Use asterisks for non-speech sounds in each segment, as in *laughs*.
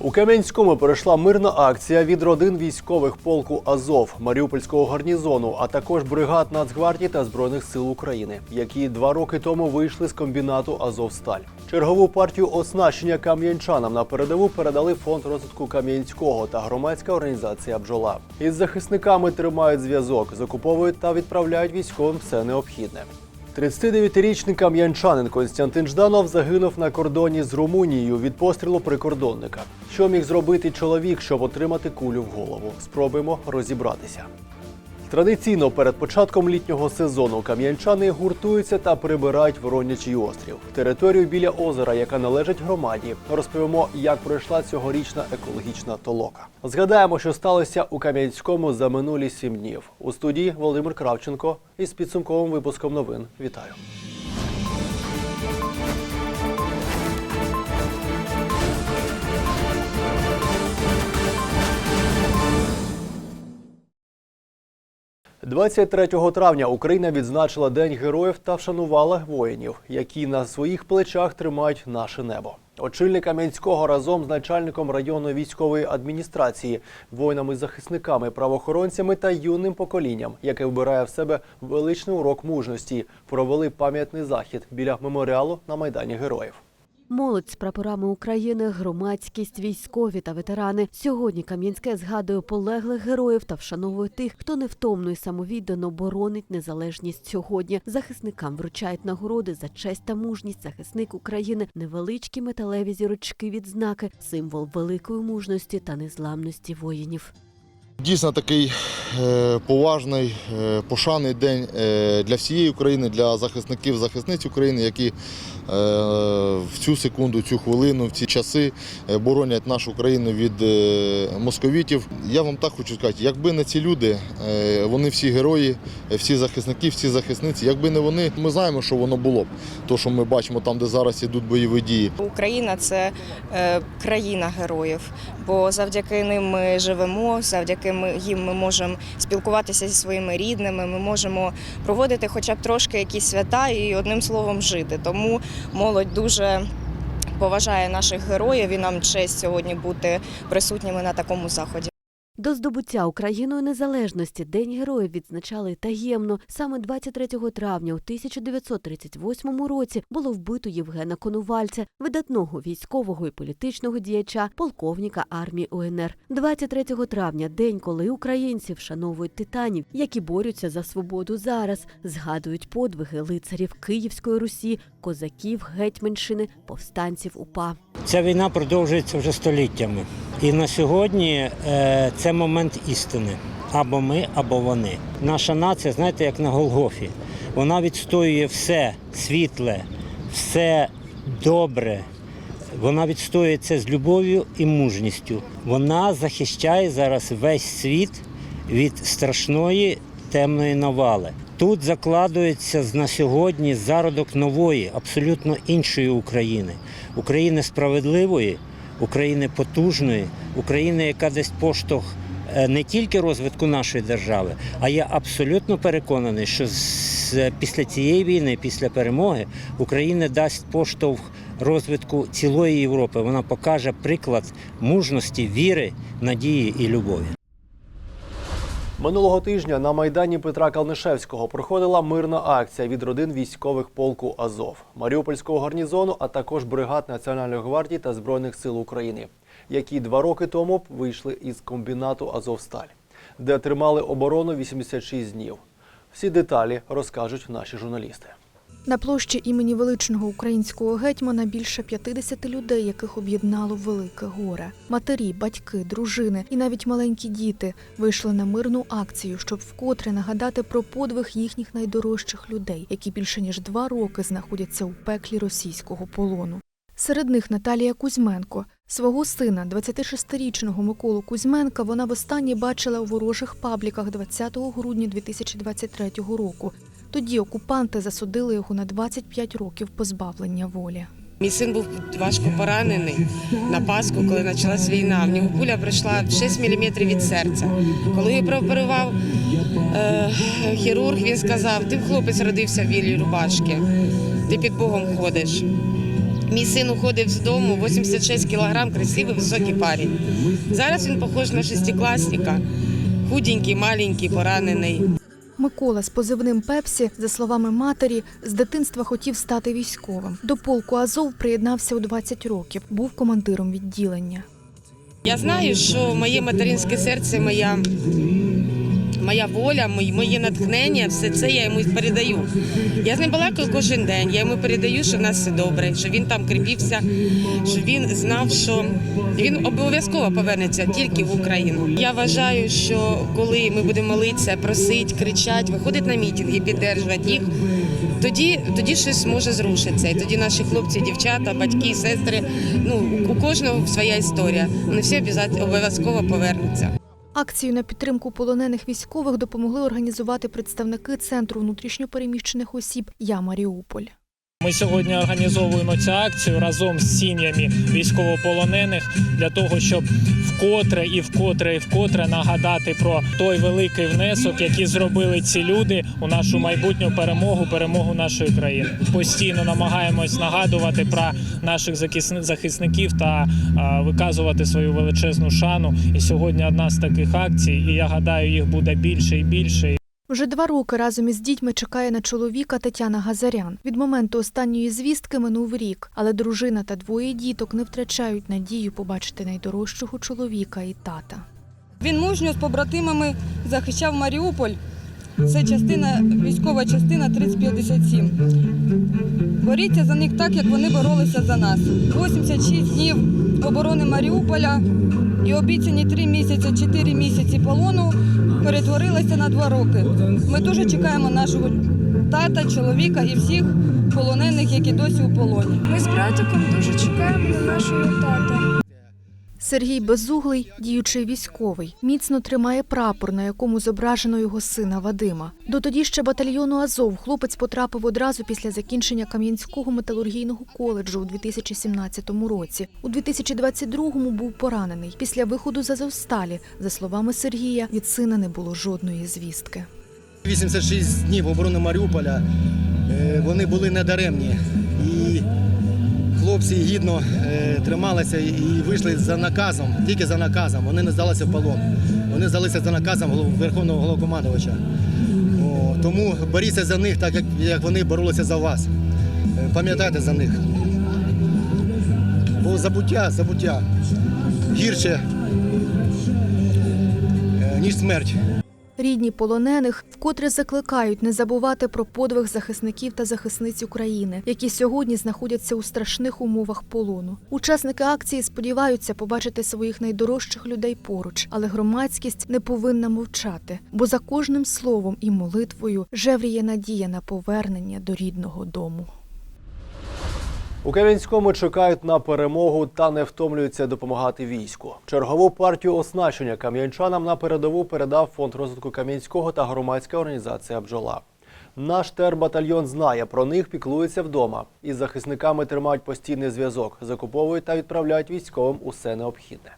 У Кам'янському пройшла мирна акція від родин військових полку Азов, Маріупольського гарнізону, а також бригад Нацгвардії та Збройних сил України, які два роки тому вийшли з комбінату Азовсталь. Чергову партію оснащення кам'янчанам на передову передали фонд розвитку Кам'янського та громадська організація Бджола. Із захисниками тримають зв'язок, закуповують та відправляють військовим все необхідне. 39-річний кам'янчанин Константин Жданов загинув на кордоні з Румунією від пострілу прикордонника. Що міг зробити чоловік, щоб отримати кулю в голову? Спробуємо розібратися. Традиційно перед початком літнього сезону кам'янчани гуртуються та прибирають Воронячий острів, територію біля озера, яка належить громаді. Розповімо, як пройшла цьогорічна екологічна толока. Згадаємо, що сталося у Кам'янському за минулі сім днів. У студії Володимир Кравченко із підсумковим випуском новин. Вітаю. – 23 травня Україна відзначила День героїв та вшанувала воїнів, які на своїх плечах тримають наше небо. Очільник Кам'янського разом з начальником районної військової адміністрації, воїнами-захисниками, правоохоронцями та юним поколінням, яке вбирає в себе величний урок мужності, провели пам'ятний захід біля меморіалу на майдані героїв. Молодь з прапорами України, громадськість, військові та ветерани. Сьогодні Кам'янське згадує полеглих героїв та вшановує тих, хто невтомно і самовіддано боронить незалежність сьогодні. Захисникам вручають нагороди за честь та мужність. Захисник України невеличкі металеві зірочки відзнаки, символ великої мужності та незламності воїнів. Дійсно такий е, поважний, е, пошаний день е, для всієї України, для захисників, захисниць України, які в цю секунду, цю хвилину, в ці часи боронять нашу країну від московітів. Я вам так хочу сказати, якби не ці люди, вони всі герої, всі захисники, всі захисниці, якби не вони, ми знаємо, що воно було б. То, що ми бачимо там, де зараз ідуть бойові дії. Україна це країна героїв, бо завдяки ним ми живемо, завдяки ми- їм ми можемо спілкуватися зі своїми рідними, ми можемо проводити хоча б трошки якісь свята і одним словом жити. Тому молодь дуже поважає наших героїв і нам честь сьогодні бути присутніми на такому заході. До здобуття Україною незалежності День героїв відзначали таємно. Саме 23 травня у 1938 році було вбито Євгена Конувальця, видатного військового і політичного діяча, полковника армії УНР. 23 травня день, коли українці вшановують титанів, які борються за свободу зараз, згадують подвиги лицарів Київської Русі, козаків, гетьманщини, повстанців УПА. Ця війна продовжується вже століттями. І на сьогодні е, це момент істини. Або ми, або вони. Наша нація, знаєте, як на Голгофі. Вона відстоює все світле, все добре. Вона відстоює це з любов'ю і мужністю. Вона захищає зараз весь світ від страшної темної навали. Тут закладується на сьогодні зародок нової, абсолютно іншої України. України справедливої, України потужної, України, яка дасть поштовх е, не тільки розвитку нашої держави, а я абсолютно переконаний, що після цієї війни, після перемоги, Україна дасть поштовх розвитку цілої Європи. Вона покаже приклад мужності, віри, надії і любові. Минулого тижня на майдані Петра Калнишевського проходила мирна акція від родин військових полку Азов, Маріупольського гарнізону, а також бригад Національної гвардії та Збройних сил України, які два роки тому вийшли із комбінату Азовсталь, де тримали оборону 86 днів. Всі деталі розкажуть наші журналісти. На площі імені величного українського гетьмана більше 50 людей, яких об'єднало велике горе. Матері, батьки, дружини і навіть маленькі діти вийшли на мирну акцію, щоб вкотре нагадати про подвиг їхніх найдорожчих людей, які більше ніж два роки знаходяться у пеклі російського полону. Серед них Наталія Кузьменко. Свого сина, 26-річного Миколу Кузьменка, вона востаннє бачила у ворожих пабліках 20 грудня 2023 року. Тоді окупанти засудили його на 25 років позбавлення волі. Мій син був важко поранений на Пасху, коли почалась війна. В нього пуля пройшла 6 мм від серця. Коли його прооперував е, хірург, він сказав: ти хлопець родився в вілій рубашки, ти під Богом ходиш. Мій син уходив з дому 86 кілограм, красивий високий парень. Зараз він похож на шестикласника, худенький, маленький, поранений. Микола з позивним Пепсі, за словами матері, з дитинства хотів стати військовим. До полку Азов приєднався у 20 років, був командиром відділення. Я знаю, що моє материнське серце, моя, моя воля, мої- моє натхнення, все це я йому передаю. Я з ним балакаю кожен день. Я йому передаю, що в нас все добре, що він там кріпівся, що він знав, що він обов'язково повернеться тільки в Україну. Я вважаю, що коли ми будемо молитися, просити, кричати, виходити на мітинги, підтримувати їх. Тоді, тоді щось може зрушитися. І тоді наші хлопці, дівчата, батьки, сестри, ну у кожного своя історія. Вони всі обов'язково- повернуться. Акцію на підтримку полонених військових допомогли організувати представники Центру внутрішньопереміщених осіб Я Маріуполь. Ми сьогодні організовуємо цю акцію разом з сім'ями військовополонених для того, щоб вкотре і вкотре і вкотре нагадати про той великий внесок, який зробили ці люди у нашу майбутню перемогу, перемогу нашої країни. Постійно намагаємось нагадувати про наших захисни- захисників та виказувати свою величезну шану. І сьогодні одна з таких акцій, і я гадаю, їх буде більше і більше. Вже два роки разом із дітьми чекає на чоловіка Тетяна Газарян. Від моменту останньої звістки минув рік, але дружина та двоє діток не втрачають надію побачити найдорожчого чоловіка і тата. Він мужньо з побратимами захищав Маріуполь. Це частина, військова частина 3057. Боріться за них так, як вони боролися за нас. 86 днів оборони Маріуполя і обіцяні 3 місяці, 4 місяці полону перетворилися на 2 роки. Ми дуже чекаємо нашого тата, чоловіка і всіх полонених, які досі у полоні. Ми з братиком дуже чекаємо на нашого тата. Сергій Безуглий, діючий військовий, міцно тримає прапор, на якому зображено його сина Вадима. До тоді ще батальйону Азов хлопець потрапив одразу після закінчення Кам'янського металургійного коледжу у 2017 році. У 2022-му був поранений. Після виходу з Азовсталі, за словами Сергія, від сина не було жодної звістки. 86 днів оборони Маріуполя е, вони були недаремні. Хлопці гідно е, трималися і вийшли за наказом, тільки за наказом. Вони не здалися в полон. Вони здалися за наказом Верховного головкомандувача. О, тому боріться за них, так як, як вони боролися за вас. Е, Пам'ятайте за них. Бо забуття, забуття гірше, е, ніж смерть. Рідні полонених вкотре закликають не забувати про подвиг захисників та захисниць України, які сьогодні знаходяться у страшних умовах полону. Учасники акції сподіваються побачити своїх найдорожчих людей поруч, але громадськість не повинна мовчати, бо за кожним словом і молитвою жевріє надія на повернення до рідного дому. У Кам'янському чекають на перемогу та не втомлюються допомагати війську. Чергову партію оснащення кам'янчанам на передову передав фонд розвитку Кам'янського та громадська організація Бджола. Наш тербатальйон знає про них, піклується вдома. Із захисниками тримають постійний зв'язок, закуповують та відправляють військовим усе необхідне.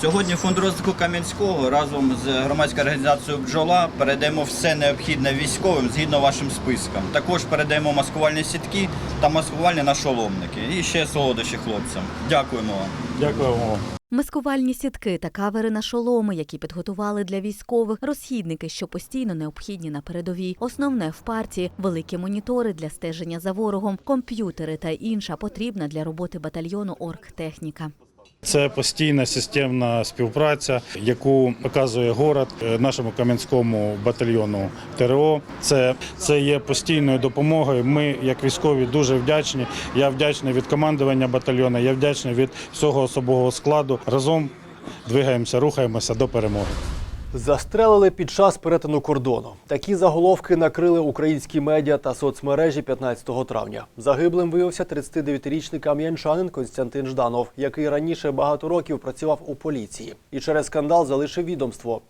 Сьогодні фонд розвитку Кам'янського разом з громадською організацією Бджола передаємо все необхідне військовим згідно вашим спискам. Також передаємо маскувальні сітки та маскувальні нашоломники. І ще солодощі хлопцям. Дякуємо вам. Дякуємо. Маскувальні сітки та кавери на шоломи, які підготували для військових, розхідники, що постійно необхідні на передовій. Основне в партії великі монітори для стеження за ворогом, комп'ютери та інша потрібна для роботи батальйону оргтехніка. Це постійна системна співпраця, яку показує город е, нашому кам'янському батальйону ТРО. Це, це є постійною допомогою. Ми, як військові, дуже вдячні. Я вдячний від командування батальйону, я вдячний від всього особового складу. Разом двигаємося, рухаємося до перемоги. Застрелили під час перетину кордону. Такі заголовки накрили українські медіа та соцмережі 15 травня. Загиблим виявився 39-річний кам'янчанин Константин Жданов, який раніше багато років працював у поліції і через скандал залишив відомство.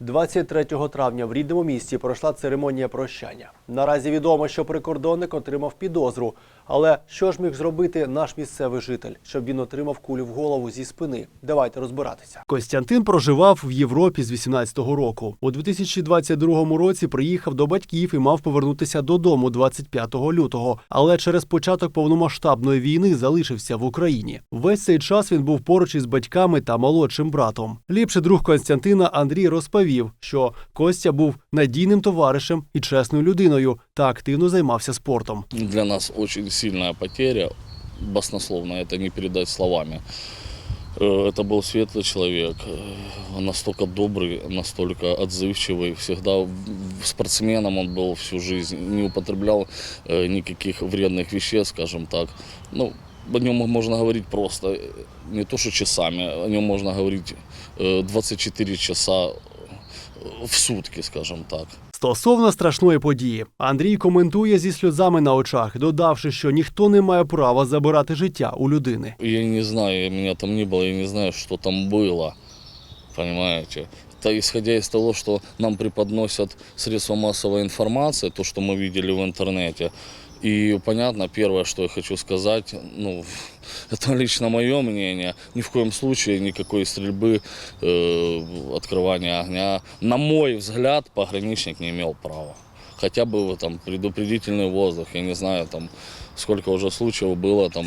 23 травня в рідному місті пройшла церемонія прощання. Наразі відомо, що прикордонник отримав підозру. Але що ж міг зробити наш місцевий житель, щоб він отримав кулю в голову зі спини? Давайте розбиратися. Костянтин проживав в Європі з 18-го року. У 2022 році приїхав до батьків і мав повернутися додому 25 лютого. Але через початок повномасштабної війни залишився в Україні. Весь цей час він був поруч із батьками та молодшим братом. Ліпший друг Константина Андрій розповів, що Костя був надійним товаришем і чесною людиною та активно займався спортом. Для нас очень сильная потеря, баснословно, это не передать словами. Э, Это был светлый человек, э, настолько добрый, настолько отзывчивый, всегда спортсменом он был всю жизнь, не употреблял э, никаких вредных веществ, скажем так. Ну, о нем можно говорить просто, не то что часами, о нем можно говорить э, 24 часа в сутки, скажем так. Стосовно страшної події, Андрій коментує зі сльозами на очах, додавши, що ніхто не має права забирати життя у людини. Я не знаю, меня там не было, я не знаю, что там было. Понимаете? Это исходя из того, что нам преподносят средства массовой информации, то, что мы видели в интернете. И понятно, первое, что я хочу сказать, ну, *laughs* это лично мое мнение, ни в коем случае никакой стрельбы, э, открывания огня, на мой взгляд, пограничник не имел права. Хотя бы там предупредительный воздух, я не знаю, там сколько уже случаев было, там,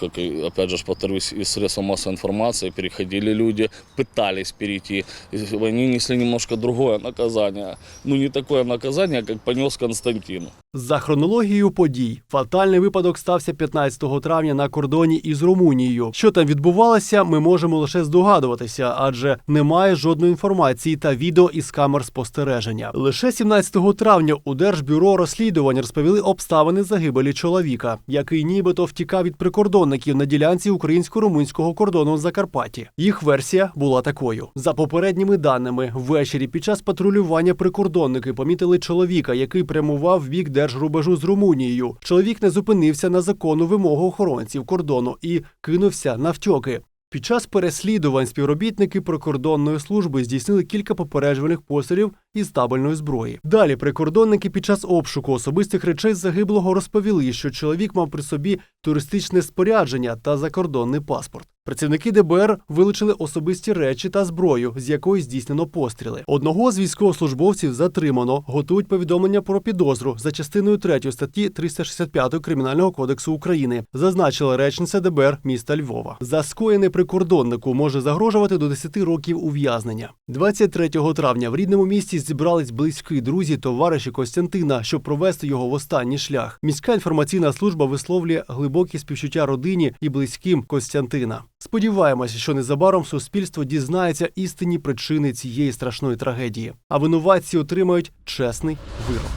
как, опять же, повторюсь, из средств массовой информации переходили люди, пытались перейти, они несли немножко другое наказание. Ну, не такое наказание, как понес Константин. За хронологією подій, фатальний випадок стався 15 травня на кордоні із Румунією. Що там відбувалося, ми можемо лише здогадуватися, адже немає жодної інформації та відео із камер спостереження. Лише 17 травня у Держбюро розслідувань розповіли обставини загибелі чоловіка, який нібито втікав від прикордонників на ділянці українсько-румунського кордону в Закарпатті. Їх версія була такою: за попередніми даними, ввечері під час патрулювання прикордонники помітили чоловіка, який прямував в бік держрубежу з Румунією. Чоловік не зупинився на законну вимогу охоронців кордону і кинувся навтьоки. Під час переслідувань співробітники прикордонної служби здійснили кілька попереджувальних пострілів із табельної зброї. Далі прикордонники під час обшуку особистих речей загиблого розповіли, що чоловік мав при собі туристичне спорядження та закордонний паспорт. Працівники ДБР вилучили особисті речі та зброю, з якої здійснено постріли. Одного з військовослужбовців затримано, готують повідомлення про підозру за частиною 3 статті 365 Кримінального кодексу України, зазначила речниця ДБР міста Львова. За скоєне прикордоннику може загрожувати до 10 років ув'язнення. 23 травня в рідному місті зібрались близькі друзі, товариші Костянтина, щоб провести його в останній шлях. Міська інформаційна служба висловлює глибокі співчуття родині і близьким Костянтина. Сподіваємося, що незабаром суспільство дізнається істинні причини цієї страшної трагедії, а винуватці отримають чесний вирок.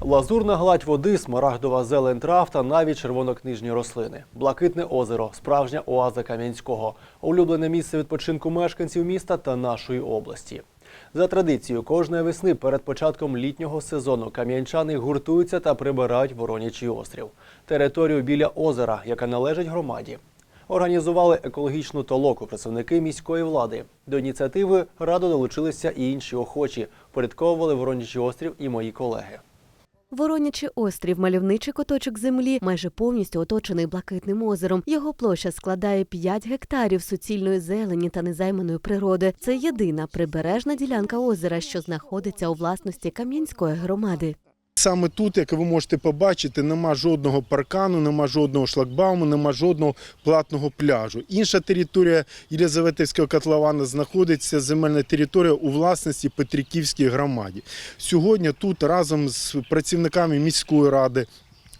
Лазурна гладь води, смарагдова зелень трав та навіть червонокнижні рослини. Блакитне озеро, справжня оаза Кам'янського, улюблене місце відпочинку мешканців міста та нашої області. За традицією, кожної весни перед початком літнього сезону кам'янчани гуртуються та прибирають Воронячий острів, територію біля озера, яка належить громаді. Організували екологічну толоку представники міської влади. До ініціативи радо долучилися і інші охочі. Порядковували Воронячий острів і мої колеги. Воронячий острів, мальовничий куточок землі, майже повністю оточений блакитним озером. Його площа складає 5 гектарів суцільної зелені та незайманої природи. Це єдина прибережна ділянка озера, що знаходиться у власності Кам'янської громади. Саме тут, як ви можете побачити, нема жодного паркану, нема жодного шлагбауму, нема жодного платного пляжу. Інша територія Єлизаветівського котлована знаходиться земельна територія у власності Петриківській громаді. Сьогодні тут разом з працівниками міської ради.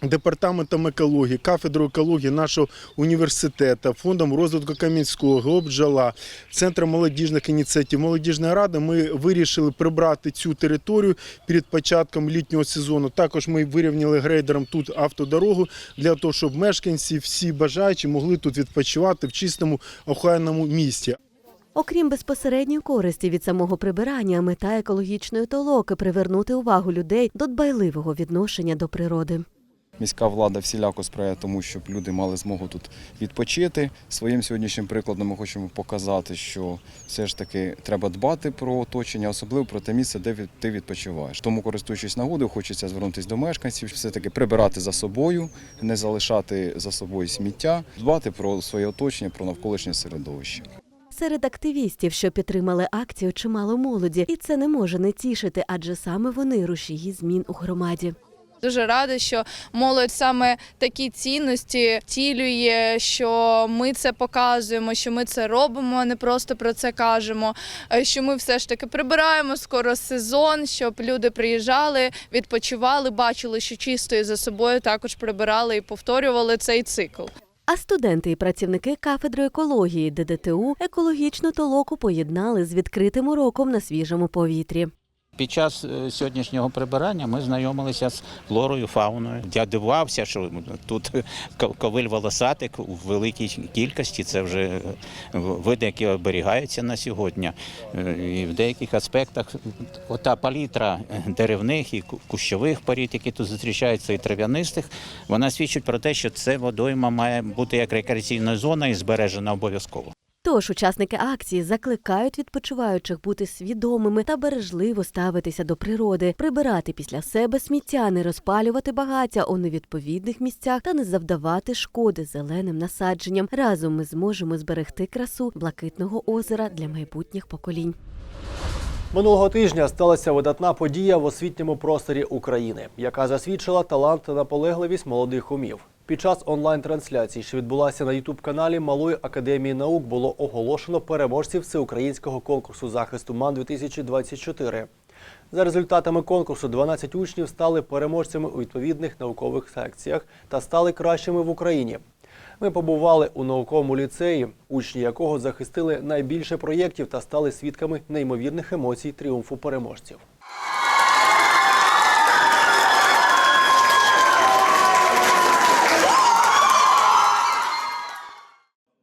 Департаментом екології, кафедрою екології нашого університету, фондом розвитку Кам'янського, Глобджала, Центром молодіжних ініціатив, молодіжної ради ми вирішили прибрати цю територію перед початком літнього сезону. Також ми вирівняли грейдером тут автодорогу для того, щоб мешканці, всі бажаючі могли тут відпочивати в чистому охайному місті. Окрім безпосередньої користі від самого прибирання, мета екологічної толоки привернути увагу людей до дбайливого відношення до природи. Міська влада всіляко сприяє тому, щоб люди мали змогу тут відпочити. Своїм сьогоднішнім прикладом ми хочемо показати, що все ж таки треба дбати про оточення, особливо про те місце, де ти відпочиваєш. Тому, користуючись нагодою, хочеться звернутися до мешканців, все-таки прибирати за собою, не залишати за собою сміття, дбати про своє оточення, про навколишнє середовище. Серед активістів, що підтримали акцію, чимало молоді, і це не може не тішити, адже саме вони рушії змін у громаді. Дуже рада, що молодь саме такі цінності втілює, що ми це показуємо, що ми це робимо, а не просто про це кажемо. е, Що ми все ж таки прибираємо скоро сезон, щоб люди приїжджали, відпочивали, бачили, що чисто і за собою також прибирали і повторювали цей цикл. А студенти і працівники кафедри екології ДДТУ екологічну толоку поєднали з відкритим уроком на свіжому повітрі. Під час е, сьогоднішнього прибирання ми знайомилися з флорою, фауною. Я дивувався, що тут ковиль волосатик у великій кількості. Це вже е, види, які оберігаються на сьогодні. Е, І в деяких аспектах ота палітра деревних і кущових порід, які тут зустрічаються, і трав'янистих, вона свідчить про те, що це водойма має бути як рекреаційна зона і збережена обов'язково. Тож учасники акції закликають відпочиваючих бути свідомими та бережливо ставитися до природи, прибирати після себе сміття, не розпалювати багаття у невідповідних місцях та не завдавати шкоди зеленим насадженням. Разом ми зможемо зберегти красу блакитного озера для майбутніх поколінь. Минулого тижня сталася видатна подія в освітньому просторі України, яка засвідчила талант та наполегливість молодих умів. Під час онлайн-трансляції, що відбулася на ютуб-каналі Малої академії наук, було оголошено переможців всеукраїнського конкурсу захисту МАН 2024 За результатами конкурсу 12 учнів стали переможцями у відповідних наукових секціях та стали кращими в Україні. Ми побували у науковому ліцеї, учні якого захистили найбільше проєктів та стали свідками неймовірних емоцій тріумфу переможців.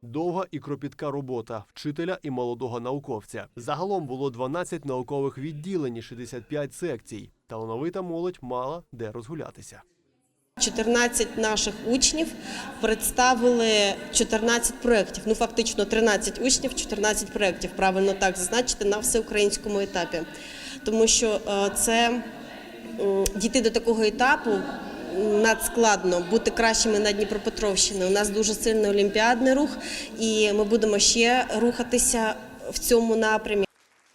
Довга і кропітка робота вчителя і молодого науковця. Загалом було 12 наукових відділень, і 65 секцій. Талановита молодь мала де розгулятися. 14 наших учнів представили 14 проєктів. Ну, фактично 13 учнів, 14 проєктів. Правильно так зазначити на всеукраїнському етапі. Тому що е, це дійти до такого етапу надскладно, бути кращими на Дніпропетровщині. У нас дуже сильний олімпіадний рух, і ми будемо ще рухатися в цьому напрямі.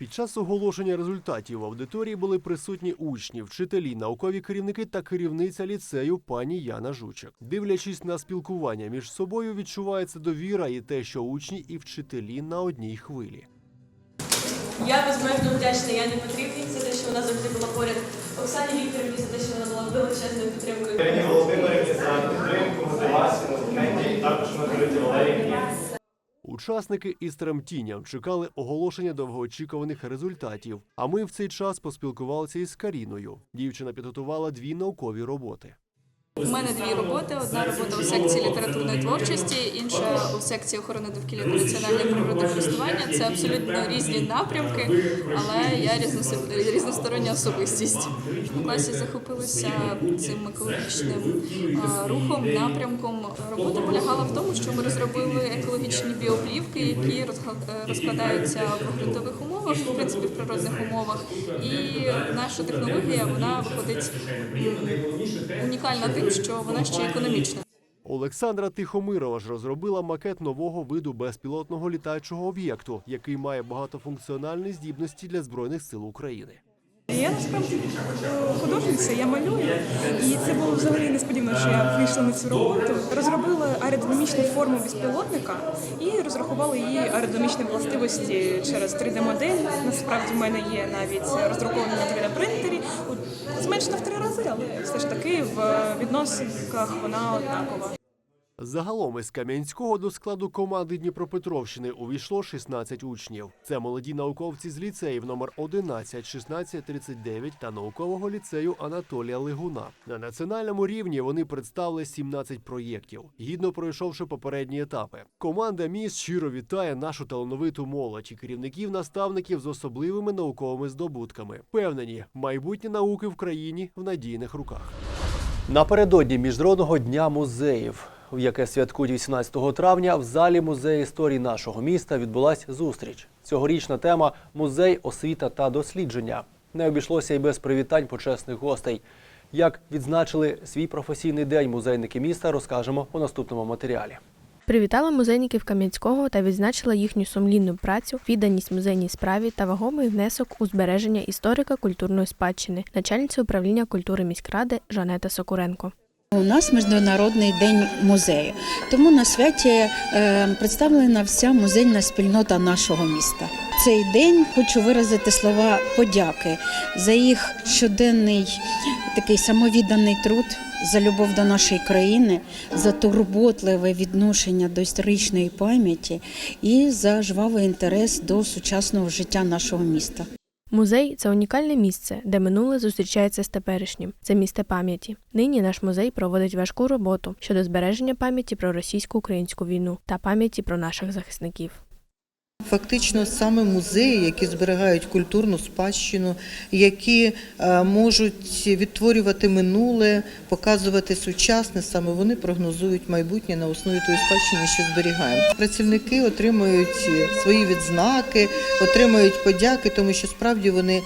Під час оголошення результатів в аудиторії були присутні учні, вчителі, наукові керівники та керівниця ліцею пані Яна Жучик. Дивлячись на спілкування між собою, відчувається довіра і те, що учні і вчителі на одній хвилі. Я безмежно вдячна Яні Петрівні за те, що вона завжди була поряд. Оксані Вікторівні за те, що вона була величезною підтримкою. Ірині Володимирівні за підтримку, мотивацію, натхнення, також Маргариті Валерівні. Учасники із тремтінням чекали оголошення довгоочікуваних результатів. А ми в цей час поспілкувалися із Каріною. Дівчина підготувала дві наукові роботи. У мене дві роботи: одна робота у секції літературної творчості, інша у секції охорони довкілля та національне природокористування. Це абсолютно різні напрямки, але я різностороння особистість. У класі захопилися цим екологічним рухом, напрямком. Робота полягала в тому, що ми розробили екологічні біоплівки, які розкладаються в ґрунтових умовах, в принципі, в природних умовах. І наша технологія вона виходить унікальна тим, що вона ще економічна. Олександра Тихомирова ж розробила макет нового виду безпілотного літаючого об'єкту, який має багатофункціональні здібності для збройних сил України. Я насправді е, художниця, я малюю, і це було взагалі несподівано, що я вийшла на цю роботу. Розробили аеродинамічну форму безпілотника і розрахували її аеродинамічні властивості через 3D-модель. Насправді в мене є навіть роздрукована на 3D-принтері. Зменшена в три рази, але все ж таки в відносинках вона однакова. Загалом із Кам'янського до складу команди Дніпропетровщини увійшло 16 учнів. Це молоді науковці з ліцеїв номер 11, 16, 39 та наукового ліцею Анатолія Лигуна. На національному рівні вони представили 17 проєктів, гідно пройшовши попередні етапи. Команда міст щиро вітає нашу талановиту молодь і керівників наставників з особливими науковими здобутками. Впевнені, майбутнє науки в країні в надійних руках. Напередодні Міжнародного дня музеїв, яке святкують 18 травня, в залі музею історії нашого міста відбулася зустріч. Цьогорічна тема музей, освіта та дослідження. Не обійшлося й без привітань почесних гостей. Як відзначили свій професійний день музейники міста, розкажемо у наступному матеріалі. Привітала музейників Кам'янського та відзначила їхню сумлінну працю, відданість музейній справі та вагомий внесок у збереження історико-культурної спадщини, начальниця управління культури міськради Жанета Сокуренко. У нас міжнародний день музею, тому на святі е, представлена вся музейна спільнота нашого міста. Цей день хочу виразити слова подяки за їх щоденний такий самовідданий труд, за любов до нашої країни, за турботливе відношення до історичної пам'яті і за жвавий інтерес до сучасного життя нашого міста. Музей це унікальне місце, де минуле зустрічається з теперішнім. Це місце пам'яті. Нині наш музей проводить важку роботу щодо збереження пам'яті про російсько-українську війну та пам'яті про наших захисників. Фактично саме музеї, які зберігають культурну спадщину, які е, можуть відтворювати минуле, показувати сучасне, саме вони прогнозують майбутнє на основі тої спадщини, що зберігаємо. Працівники отримують свої відзнаки, отримують подяки, тому що справді вони.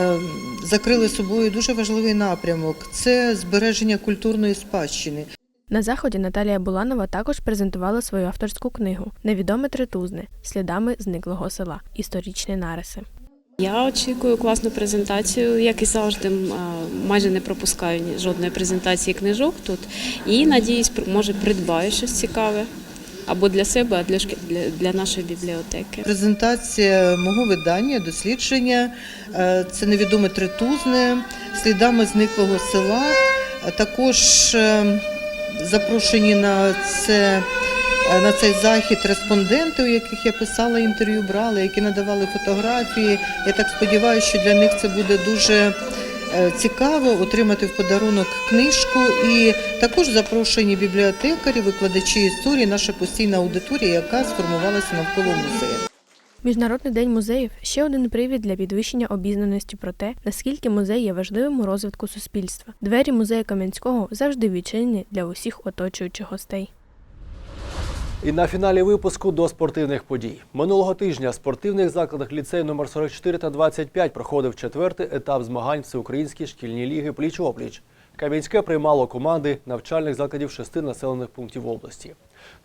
е, Закрили собою дуже важливий напрямок це збереження культурної спадщини. На заході Наталія Буланова також презентувала свою авторську книгу Невідоме тритузне слідами зниклого села. Історичні нариси. Я очікую класну презентацію, як і завжди, майже не пропускаю ні- жодної презентації книжок тут. І надіюсь, може придбаю щось цікаве або для себе, а для для, нашої бібліотеки. Презентація мого видання, дослідження е, це невідоме тритузне, слідами зниклого села. Також е, запрошені на це. е, На цей захід респонденти, у яких я писала інтерв'ю, брали, які надавали фотографії. Я так сподіваюся, що для них це буде дуже е, цікаво отримати в подарунок книжку. І також запрошені бібліотекарі, викладачі історії, наша постійна аудиторія, яка сформувалася навколо музею. Міжнародний день музеїв ще один привід для підвищення обізнаності про те, наскільки музей є важливим у розвитку суспільства. Двері музею Кам'янського завжди відчинені для усіх оточуючих гостей. І на фіналі випуску до спортивних подій. Минулого тижня в спортивних закладах ліцею номер 44 та 25 проходив четвертий етап змагань Всеукраїнській шкільній ліги пліч-опліч. Кам'янське приймало команди навчальних закладів шести населених пунктів області.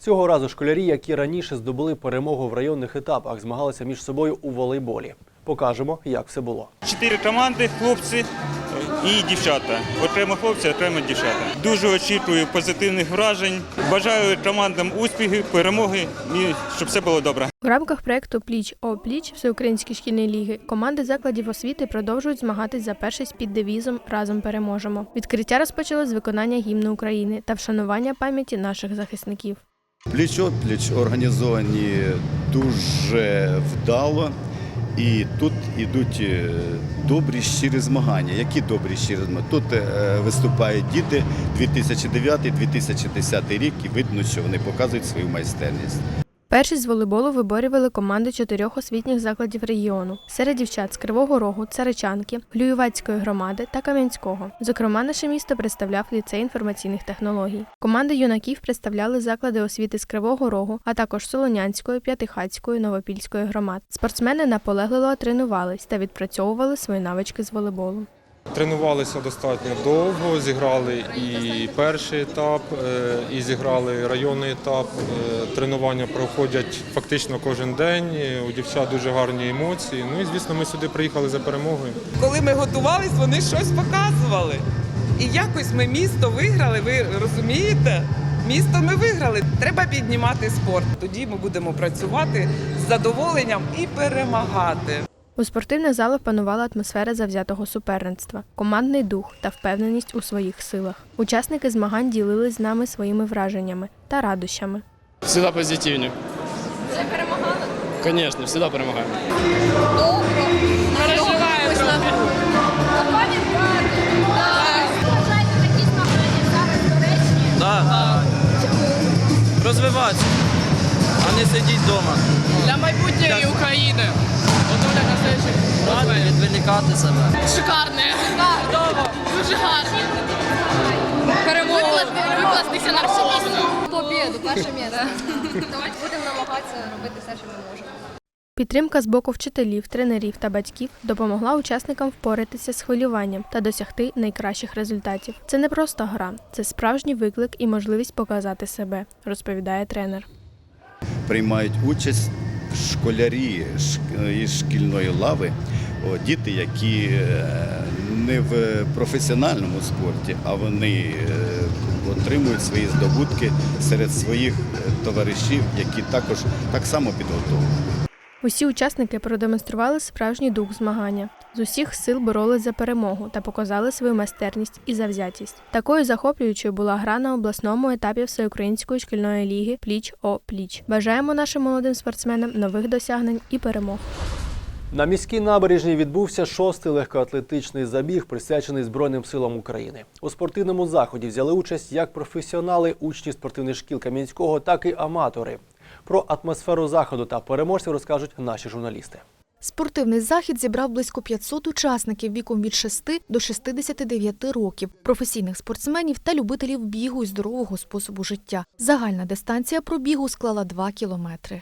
Цього разу школярі, які раніше здобули перемогу в районних етапах, змагалися між собою у волейболі. Покажемо, як все було. Чотири команди, хлопці і дівчата. Окремо хлопці, окремо дівчата. Дуже очікую позитивних вражень. Бажаю командам успіхів, перемоги і щоб все було добре. У рамках проекту Пліч о пліч Всеукраїнської шкільної ліги команди закладів освіти продовжують змагатись за першість під девізом Разом переможемо. Відкриття розпочали з виконання гімну України та вшанування пам'яті наших захисників. Пліч-опліч організовані дуже вдало. І тут ідуть е, добрі щирі змагання. Які добрі щирі змагання? Тут е, виступають діти 2009-2010 рік, і видно, що вони показують свою майстерність. Першість з волейболу виборювали команди чотирьох освітніх закладів регіону серед дівчат з Кривого Рогу, Царичанки, Глюєвацької громади та Кам'янського. Зокрема, наше місто представляв ліцей інформаційних технологій. Команди юнаків представляли заклади освіти з Кривого Рогу, а також Солонянської, П'ятихацької, Новопільської громад. Спортсмени наполегливо тренувались та відпрацьовували свої навички з волейболу. Тренувалися достатньо довго, зіграли і перший етап, е, і зіграли районний етап. Е, Тренування проходять фактично кожен день. У дівчат дуже гарні емоції. Ну і звісно, ми сюди приїхали за перемогою. Коли ми готувались, вони щось показували. І якось ми місто виграли, ви розумієте? Місто ми виграли. Треба піднімати спорт. Тоді ми будемо працювати з задоволенням і перемагати. У спортивних залах панувала атмосфера завзятого суперництва, командний дух та впевненість у своїх силах. Учасники змагань ділились з нами своїми враженнями та радощами. Всегда позитивні. Вже перемагали? Звісно, завжди перемагаємо. Переживаємо. Розвиватися, а не сидіти вдома. Для майбутньої України. Відволікати себе. Шикарне. Чудово. Дуже гарно. перемогу. Викластися на всю місце. Побіду, перше місце. Давайте будемо намагатися робити все, що ми можемо. Підтримка з боку вчителів, тренерів та батьків допомогла учасникам впоратися з хвилюванням та досягти найкращих результатів. Це не просто гра, це справжній виклик і можливість показати себе, розповідає тренер. Приймають участь школярі шк- із шкільної лави, діти, які е, не в професіональному спорті, а вони е, отримують свої здобутки серед своїх е, товаришів, які також так само підготовлені. Усі учасники продемонстрували справжній дух змагання. З усіх сил боролись за перемогу та показали свою майстерність і завзятість. Такою захоплюючою була гра на обласному етапі всеукраїнської шкільної ліги Пліч о пліч. Бажаємо нашим молодим спортсменам нових досягнень і перемог. На міській набережній відбувся шостий легкоатлетичний забіг, присвячений Збройним силам України. У спортивному заході взяли участь як професіонали, учні спортивних шкіл Кам'янського, так і аматори. Про атмосферу заходу та переможців розкажуть наші журналісти. Спортивний захід зібрав близько 500 учасників віком від 6 до 69 років, професійних спортсменів та любителів бігу і здорового способу життя. Загальна дистанція пробігу склала 2 кілометри.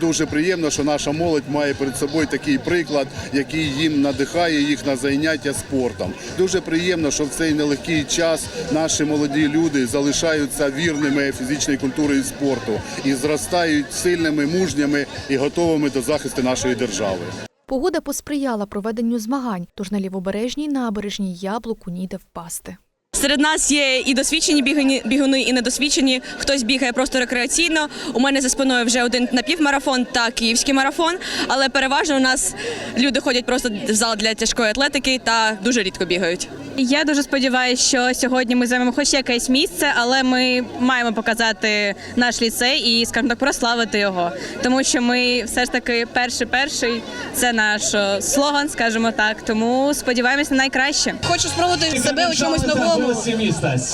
Дуже приємно, що наша молодь має перед собою такий приклад, який їм надихає їх на заняття спортом. Дуже приємно, що в цей нелегкий час наші молоді люди залишаються вірними фізичної культури і спорту і зростають сильними, мужніми і готовими до захисту нашої держави. Погода посприяла проведенню змагань, тож на лівобережній набережній яблуку ніде впасти. Серед нас є і досвідчені бігуни, бігуни, і недосвідчені. Хтось бігає просто рекреаційно. У мене за спиною вже один напівмарафон та київський марафон. Але переважно у нас люди ходять просто в зал для тяжкої атлетики та дуже рідко бігають. Я дуже сподіваюся, що сьогодні ми займемо хоч якесь місце, але ми маємо показати наш ліцей і, скажімо так, прославити його, тому що ми все ж таки перший перший це наш е, слоган, скажімо так. Тому сподіваємось на найкраще. Хочу спробувати себе у чомусь новому.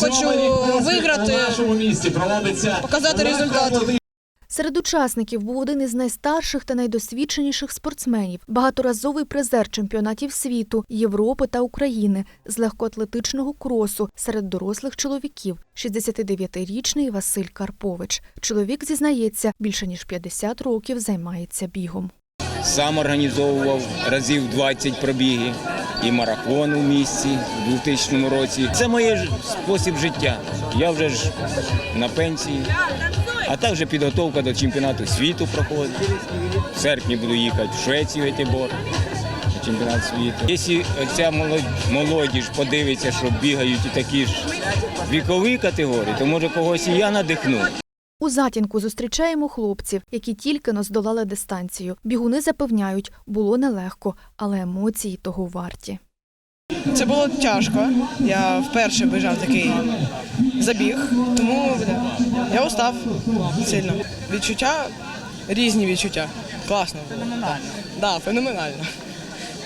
Хочу виграти, нашому місці, проводиться показати результат. Серед учасників був один із найстарших та найдосвідченіших спортсменів, багаторазовий призер чемпіонатів світу, Європи та України з легкоатлетичного кросу серед дорослих чоловіків. 69-річний Василь Карпович. Чоловік зізнається, більше ніж 50 років займається бігом. Сам організовував разів 20 пробігів і марафон у місті у 2000 році. Це моє спосіб життя. Я вже ж на пенсії, а також підготовка до чемпіонату світу проходить. В серпні буду їхати в Швецію Етибор. на Чемпіонат світу. Якщо ця молодіж подивиться, що бігають і такі ж вікові категорії, то може когось і я надихну. У затінку зустрічаємо хлопців, які тільки но здолали дистанцію. Бігуни запевняють, було нелегко, але емоції того варті. Це було тяжко. Я вперше бежав такий забіг, тому я устав сильно. Відчуття різні відчуття. Класно було. Феноменально. Да, феноменально.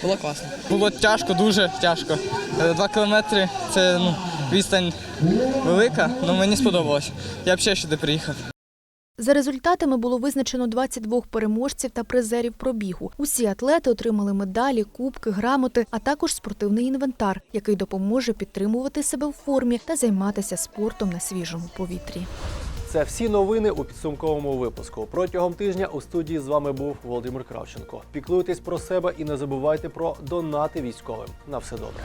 Було класно. Було тяжко, дуже тяжко. Е, Два кілометри це ну, відстань велика, але мені сподобалось. Я б ще сюди приїхав. За результатами було визначено 22 переможців та призерів пробігу. Усі атлети отримали медалі, кубки, грамоти, а також спортивний інвентар, який допоможе підтримувати себе в формі та займатися спортом на свіжому повітрі. Це всі новини у підсумковому випуску. Протягом тижня у студії з вами був Володимир Кравченко. Піклуйтесь про себе і не забувайте про донати військовим. На все добре.